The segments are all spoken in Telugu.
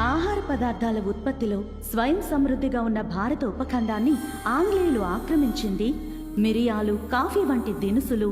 ఆహార పదార్థాల ఉత్పత్తిలో స్వయం సమృద్ధిగా ఉన్న భారత ఉపఖండాన్ని ఆంగ్లేయులు ఆక్రమించింది మిరియాలు కాఫీ వంటి దినుసులు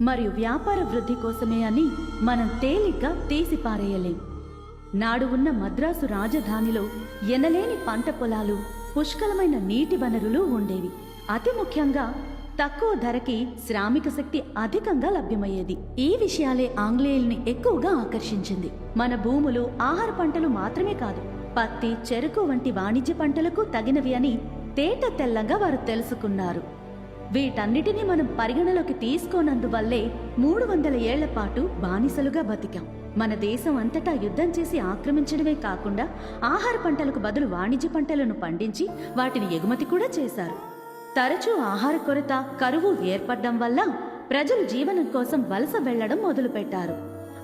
మరియు వ్యాపార వృద్ధి కోసమే అని మనం తేలిగ్గా తీసిపారేయలేం నాడు ఉన్న మద్రాసు రాజధానిలో ఎనలేని పంట పొలాలు పుష్కలమైన నీటి వనరులు ఉండేవి. అతి ముఖ్యంగా తక్కువ ధరకి శ్రామిక శక్తి అధికంగా లభ్యమయ్యేది. ఈ విషయాలే ఆంగ్లేయుల్ని ఎక్కువగా ఆకర్షించింది. మన భూములు ఆహార పంటలు మాత్రమే కాదు పత్తి చెరుకు వంటి వాణిజ్య పంటలకు తగినవి అని తేట తెల్లంగా వారు తెలుసుకున్నారు. వీటన్నిటిని మనం పరిగణలోకి తీసుకోనందువల్లే మూడు వందల ఏళ్ళ పాటు బానిసలుగా బతికాం. మన దేశం అంతటా యుద్ధం చేసి ఆక్రమించడమే కాకుండా ఆహార పంటలకు బదులు వాణిజ్య పంటలను పండించి వాటిని ఎగుమతి కూడా చేశారు. తరచూ ఆహార కొరత కరువు ఏర్పడడం వల్ల ప్రజలు జీవనం కోసం వలస వెళ్ళడం మొదలుపెట్టారు.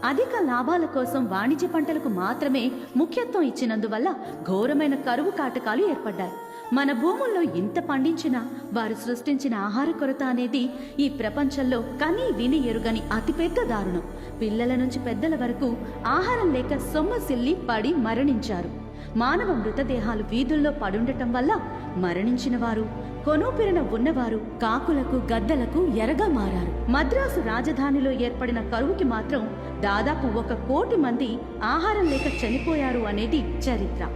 అధిక లాభాల కోసం వాణిజ్య పంటలకు మాత్రమే ముఖ్యత్వం ఇచ్చినందువల్ల ఘోరమైన కరువు కాటకాలు ఏర్పడ్డాయి. మన భూముల్లో ఇంత పండించినా వారు సృష్టించిన ఆహార కొరత అనేది ఈ ప్రపంచంలో కనీ విని ఎరుగని అతిపెద్ద దారుణం. పిల్లల నుంచి పెద్దల వరకు ఆహారం లేక సొమ్మసిల్లి పడి మరణించారు. మానవ మృతదేహాలు వీధుల్లో పడుండటం వల్ల మరణించిన వారు కొనూపిరిన ఉన్నవారు కాకులకు గద్దలకు ఎరగా మారారు. మద్రాసు రాజధానిలో ఏర్పడిన కరువుకి మాత్రం దాదాపు ఒక కోటి మంది ఆహారం లేక చనిపోయారు అనేది చరిత్ర.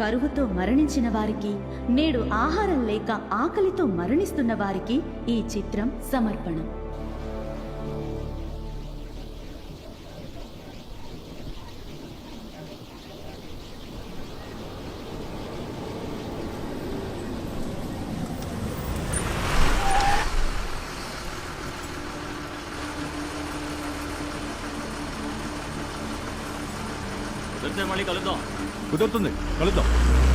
కరువుతో మరణించిన వారికి నేడు ఆహారం లేక ఆకలితో మరణిస్తున్న వారికి ఈ చిత్రం సమర్పణం. కుదిరితే మళ్ళీ కలుద్దాం. కుదురుతుంది. కలుద్దాం.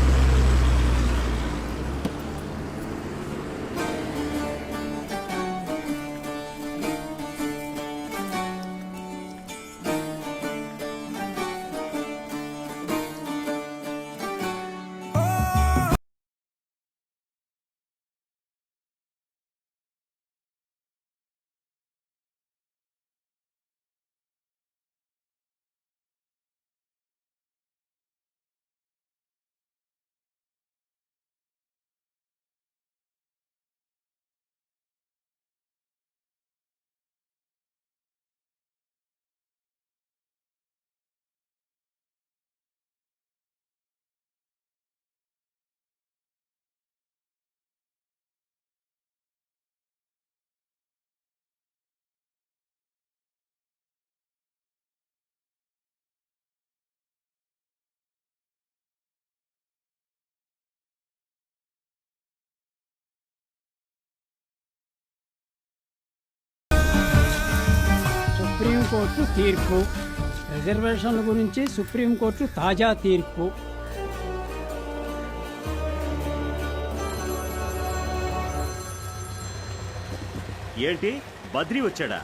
సుప్రీంకోర్టు తీర్పు. రిజర్వేషన్ల గురించి సుప్రీంకోర్టు తాజా తీర్పు. ఏంటి? బద్రి వచ్చాడా?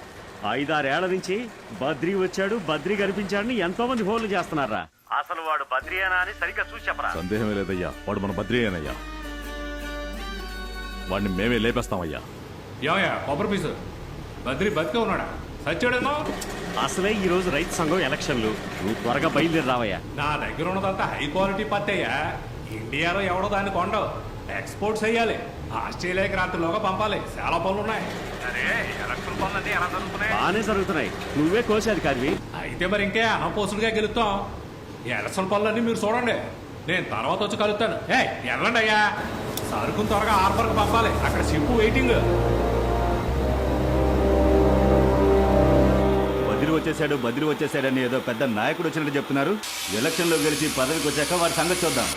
ఐదారేళ్ళ నుంచి బద్రి వచ్చాడు బద్రి కనిపించాడని ఎంతో మంది ఫోన్లు చేస్తున్నారా? అసలు వాడు బద్రియేనా అని సరిగ్గా చూసి చెప్పరా? సందేహమే లేదయ్యా. వాడు మన బద్రియనయ్యా. వాడిని మేమే లేపేస్తామయ్యా. ఏమయ్యా? కొబ్బరి పీసు బద్రి బతికే ఉన్నాడా? సచ్చాడేమో అసలే ఈ రోజు రైతు సంఘం ఎలక్షన్లు. నువ్వు త్వరగా బయలుదేరి రావయ్యా నా దగ్గర ఉన్నదంతా హై క్వాలిటీ పత్తయ్యా ఇండియాలో ఎవడో దాన్ని కొండవు ఎక్స్పోర్ట్ చేయాలి ఆస్ట్రేలియాకి రాత్రిలోగా పంపాలి. చాలా పనులు ఉన్నాయి. అరే ఎలక్షన్ పనులన్నీ ఎలా జరుగుతున్నాయి? నువ్వే కోసేది కాదివి అయితే మరి ఇంకే అనంపోసుడుగా గెలుస్తాం. ఈ ఎలక్షన్ పనులన్నీ మీరు చూడండి. నేను తర్వాత వచ్చి కలుస్తాను. ఏ వెళ్ళండి అయ్యా. సరుకును త్వరగా హార్బర్కి పంపాలి. అక్కడ షిప్ వెయిటింగ్ వచ్చేసాడు బద్రి వచ్చేసాడని ఏదో పెద్ద నాయకుడు వచ్చినట్టు చెప్తున్నారు. ఎలక్షన్లో గెలిచి పదవికి వచ్చాక వారి సంగతి చూద్దాం.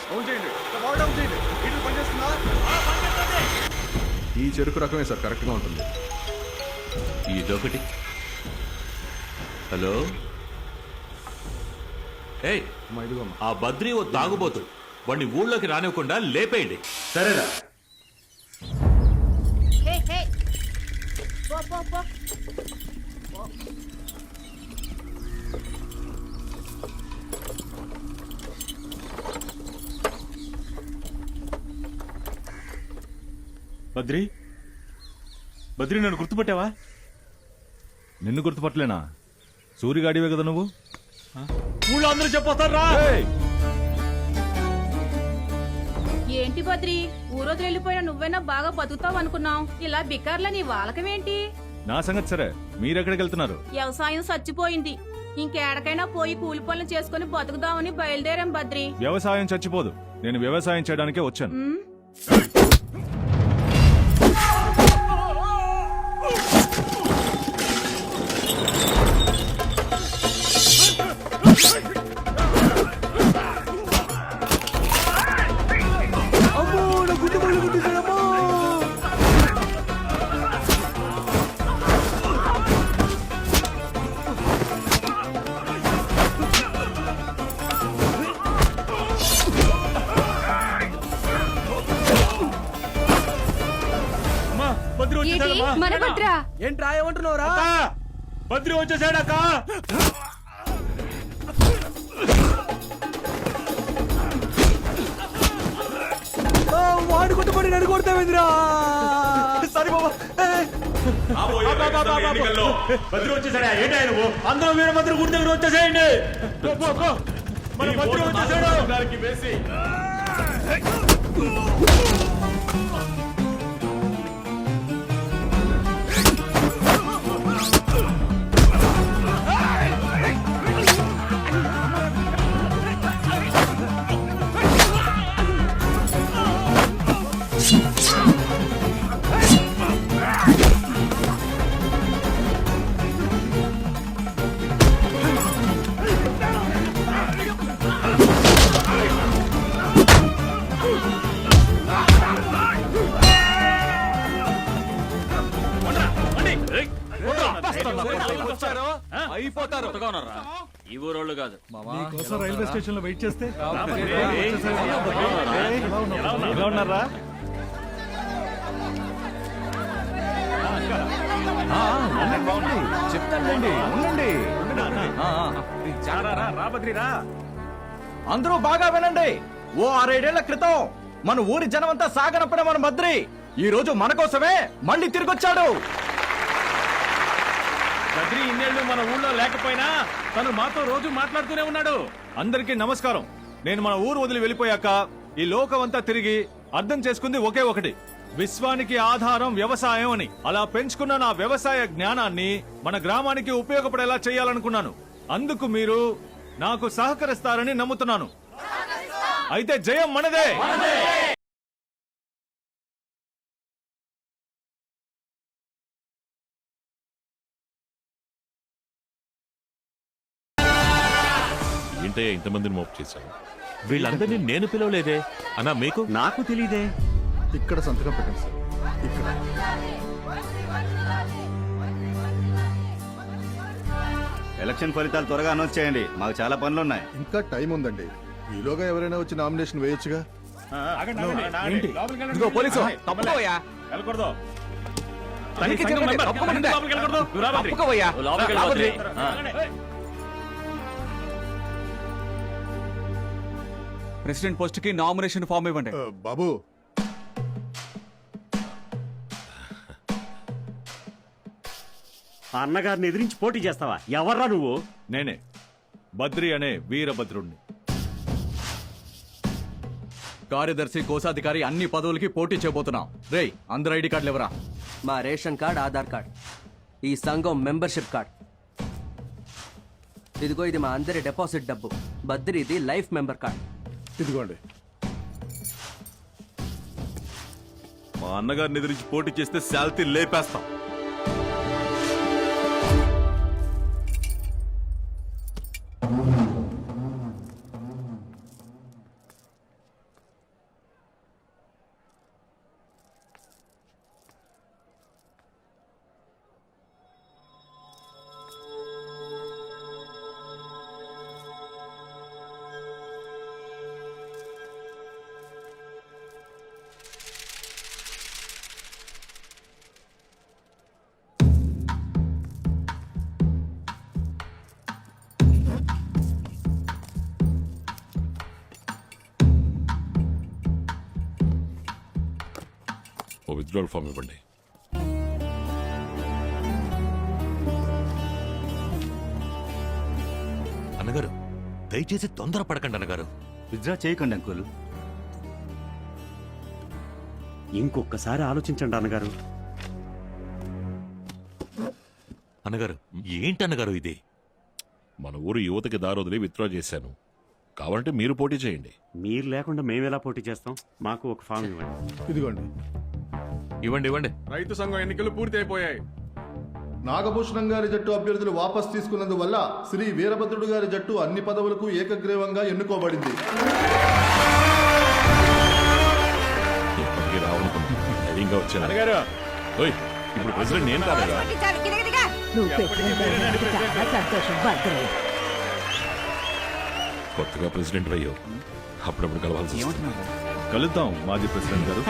ఈ చెరుకు రకమే సార్ కరెక్ట్గా ఉంటుంది. ఇదొకటి. హలో? ఏయ్ ఆ బద్రి ఓ తాగుబోతు. వాడిని ఊళ్ళోకి రానివ్వకుండా లేపేయండి. సరేరా హే హే పో పో పో బద్రి? బద్రి నన్ను గుర్తుపట్టావా? నిన్ను గుర్తుపట్టలేనా? సూరిగాడివే కదా నువ్వు? ఊళ్ళో అందరూ చెప్పొస్తారా ఏయ్! ఏంటి బద్రి? ఊరోజు వెళ్ళిపోయిన నువ్వైనా బాగా బతుకుతావు అనుకున్నాం ఇలా బికార్లని వాలకమేంటి? నా సంగతి సరే. మీరెక్కడికి వెళ్తున్నారు? వ్యవసాయం చచ్చిపోయింది. ఇంకేడకైనా పోయి కూలి పనులు చేసుకుని బతుకుదామని బయలుదేరాం బద్రి. వ్యవసాయం చచ్చిపోదు. నేను వ్యవసాయం చేయడానికే వచ్చాను. ఏంట్రా ఏమంటున్నావురా అక్కా, బద్రి వచ్చేసాడక్క. వాడు కొట్టుబడి నన్ను కొడతావేంద్రా? సరే బాబా. బద్రి వచ్చేసాడా? ఏంటి ఆయన నువ్వు? అందరూ వీరభద్ర గుడి దగ్గర వచ్చేసేయండి. మన బద్రి వచ్చేసాడు అయిపోతారు. ఈ ఊరోళ్ళు కాదు. రైల్వే స్టేషన్లో వెయిట్ చేస్తే? ఎలా ఉన్నారా? చెప్తానండి ఉండండి రా బద్రి రా. అందరూ బాగా వినండి. ఓ ఆరేడేళ్ళ క్రితం మన ఊరి జనమంతా సాగనప్పుడు మన మద్రి ఈ రోజు మన కోసమే మళ్ళీ తిరిగొచ్చాడు. బద్రి ఇన్నేళ్ళు మన ఊళ్ళో లేకపోయినా తను మాతో రోజు మాట్లాడుతూనే ఉన్నాడు. అందరికీ నమస్కారం. నేను మన ఊరు వదిలి వెళ్ళిపోయాక ఈ లోకమంతా తిరిగి అర్థం చేసుకుంది ఒకే ఒకటి. విశ్వానికి ఆధారం వ్యవసాయం అని. అలా పెంచుకున్న నా వ్యవసాయ జ్ఞానాన్ని మన గ్రామానికి ఉపయోగపడేలా చేయాలనుకున్నాను. అందుకు మీరు నాకు సహకరిస్తారని నమ్ముతున్నాను. అయితే జయం మనదే! ఏంటయ్యా ఇంతమందిని మోపు చేశాను వీళ్ళందరినీ నేను పిలవలేదే అన్నా మీకు నాకు తెలియదే ఇక్కడ సంతకం పెట్టండి సార్ ఇక్కడ ఎలక్షన్ ఫలితాలు త్వరగా అనౌన్స్ చేయండి మాకు చాలా పనులు ఉన్నాయి ఇంకా టైం ఉందండి ఈలోగా ఎవరైనా వచ్చి నామినేషన్ వేయొచ్చుగా ఇదిగో పోలీసు తప్పుకోవయ్యా వెళ్ళకూడదు తనిఖీ. తప్పుకోవయ్యా లోపలికి ప్రెసిడెంట్ పోస్ట్కి నామినేషన్ ఫామ్ ఇవ్వండి. ఆ, బాబు. ఆ అన్నగారిని ఎదిరించి పోటీ చేస్తావా? ఎవర్రా నువ్వు? నేనే. బద్రి అనే వీరభద్రుణ్ణి. కార్యదర్శి కోశాధికారి అన్ని పదవులకి పోటీ చేయబోతున్నాం. రేయ్ అందరు ఐడి కార్డులు ఎవరా మా రేషన్ కార్డ్ ఆధార్ కార్డ్. ఈ సంఘం మెంబర్షిప్ కార్డ్. ఇదిగో ఇది మా అందరి డిపాజిట్ డబ్బు. బద్రీది లైఫ్ మెంబర్ కార్డ్. ఇదిగోండి. మా అన్నగారిని ఎదిరించి పోటీ చేస్తే శాల్తీ లేపేస్తాం. ఓ విత్డ్రాల్ ఫామ్ ఇవ్వండి. అన్నగారు దయచేసి తొందర పడకండి అన్నగారు. విత్డ్రా చేయకండి అంకుల్. ఇంకొకసారి ఆలోచించండి అన్నగారు. అన్నగారు ఏంటి అన్నగారు ఇది? మన ఊరు యువతకి దారొదిలి విత్డ్రా చేశాను. కావాలంటే మీరు పోటీ చేయండి. మీరు లేకుండా మేము ఎలా పోటీ చేస్తాం? మాకు ఒక ఫామ్ ఇవ్వండి. ఇదిగోండి. ఇవ్వండి ఇవ్వండి. రైతు సంఘం ఎన్నికలు పూర్తి అయిపోయాయి నాగభూషణం గారి జట్టు అభ్యర్థులు వాపస్ తీసుకున్నందువల్ల శ్రీ వీరభద్రుడు గారి జట్టు అన్ని పదవులకు ఏకగ్రీవంగా ఎన్నుకోబడింది. ఇప్పుడు ప్రెసిడెంట్ నేను కాదయ్యా కొత్తగా ప్రెసిడెంట్ అయ్యో. అప్పుడప్పుడు కలవాల్సి. కలుద్దాం మాజీ ప్రెసిడెంట్ గారు.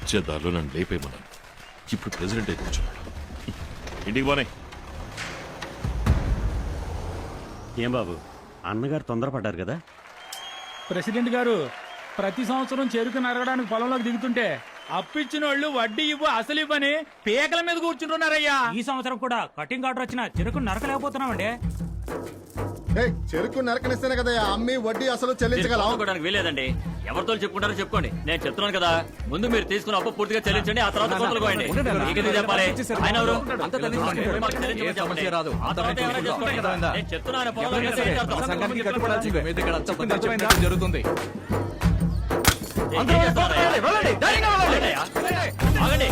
వచ్చే దారిలో నన్ను లేపేయమన్నాను. ఇప్పుడు ప్రెసిడెంట్ అయితే కూర్చున్నాడు ఇంటికి పోనే. ఏం బాబు అన్నగారు తొందరపడ్డారు కదా? ప్రెసిడెంట్ గారు ప్రతి సంవత్సరం చెరుకు నరగడానికి పొలంలోకి దిగుతుంటే అప్పిచ్చిన వాళ్ళు వడ్డీ ఇవ్వు అసలు ఇవ్వని పీకల మీద కూర్చుంటున్నారయ్యా. ఈ సంవత్సరం కూడా కటింగ్ ఆర్డర్ వచ్చిన చెరుకు నరకలేకపోతున్నామండి. చెరుకు నరకనిస్తేనే కదా అమ్మి వడ్డీ అసలు చెల్లించగలం వీలేదండి ఎవరితో చెప్పుకుంటారో చెప్పుకోండి నేను చెప్తున్నాను కదా ముందు మీరు తీసుకున్న అప్పు పూర్తిగా చెల్లించండి ఆ తర్వాత చెప్పాలి ఆయన ఎవరు? మాకు చెల్లించమని చెప్పండి. ఆ తర్వాత చేసుకోండి. నేను చెప్తున్నాను? జరుగుతుంది చేస్తున్నారయ్యా? వెళ్ళండి, ధైర్యంగా వెళ్ళండి. ఆగండి.